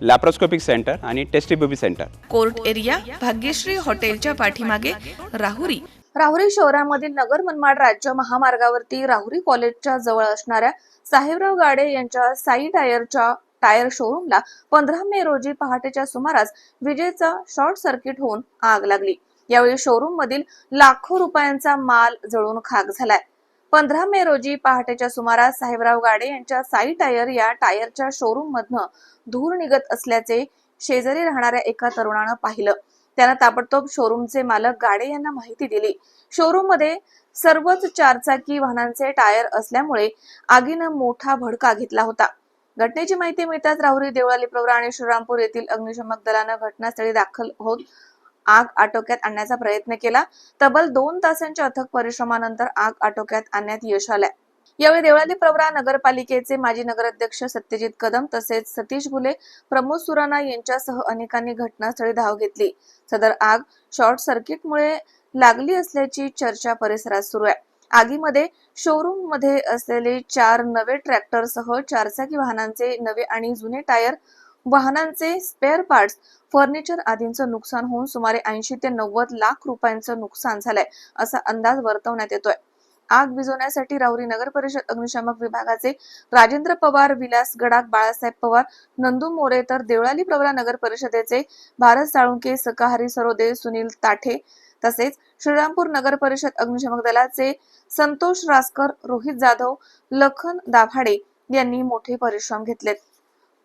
Laparoscopic centre आणि testy baby centre court area Bhagyashree हॉटेलच्या पाठीमागे राहुरी. राहुरी शहरामधील नगर मनमाड राज्य महामार्गावरती राहुरी कॉलेजच्या जवळ असणाऱ्या साहेबराव गाडे यांच्या साई टायरच्या टायर शोरूमला पंधरा मे रोजी पहाटेच्या सुमारास विजेचा शॉर्ट सर्किट होऊन आग लागली. यावेळी शोरूम मधील लाखो रुपयांचा माल जळून खाक झालाय. पंधरा मे रोजी पहाटेच्या सुमारास साहेबराव गाडे यांच्या साई टायर या टायरच्या शोरूम मधनं धूर निघत असल्याचे शेजारी राहणाऱ्या एका तरुणानं पाहिलं. त्यानं ताबडतोब शोरूमचे मालक गाडे यांना माहिती दिली. शोरूममध्ये सर्वच चारचाकी वाहनांचे टायर असल्यामुळे आगीनं मोठा भडका घेतला होता. घटनेची माहिती मिळताच राहुरी देवळाली प्रवरा आणि श्रीरामपूर येथील अग्निशमक दलानं घटनास्थळी दाखल होत आग आटोक्यात आणण्याचा प्रयत्न केला. तब्बल दोन तासांच्या अथक परिश्रमानंतर आग आटोक्यात आणण्यात यश आलंय. यावेळी देवळाली प्रवरा नगरपालिकेचे माजी नगराध्यक्ष सत्यजित कदम तसेच सतीश घुले प्रमोद सुराणा यांच्यासह अनेकांनी घटनास्थळी धाव घेतली. सदर आग शॉर्ट सर्किटमुळे लागली असल्याची चर्चा परिसरात सुरू आहे. आगीमध्ये शोरूममध्ये असलेले चार नवे ट्रॅक्टर सह चारचाकी वाहनांचे नवे आणि जुने टायर वाहनांचे स्पेअर पार्ट्स फर्निचर आदींचं नुकसान होऊन सुमारे ऐंशी ते नव्वद लाख रुपयांचं नुकसान झालंय असा अंदाज वर्तवण्यात येतोय. आग विझवण्यासाठी राहुरी नगर परिषद अग्निशामक विभागाचे राजेंद्र पवार विलास गडाख बाळासाहेब पवार नंदू मोरे तर देवळाली प्रवरा नगर परिषदेचे भारत साळुंके सकाहारी सरोदे सुनील ताठे तसेच श्रीरामपूर नगर परिषद अग्निशमक दलाचे संतोष रासकर रोहित जाधव लखन दाभाडे यांनी मोठे परिश्रम घेतलेत.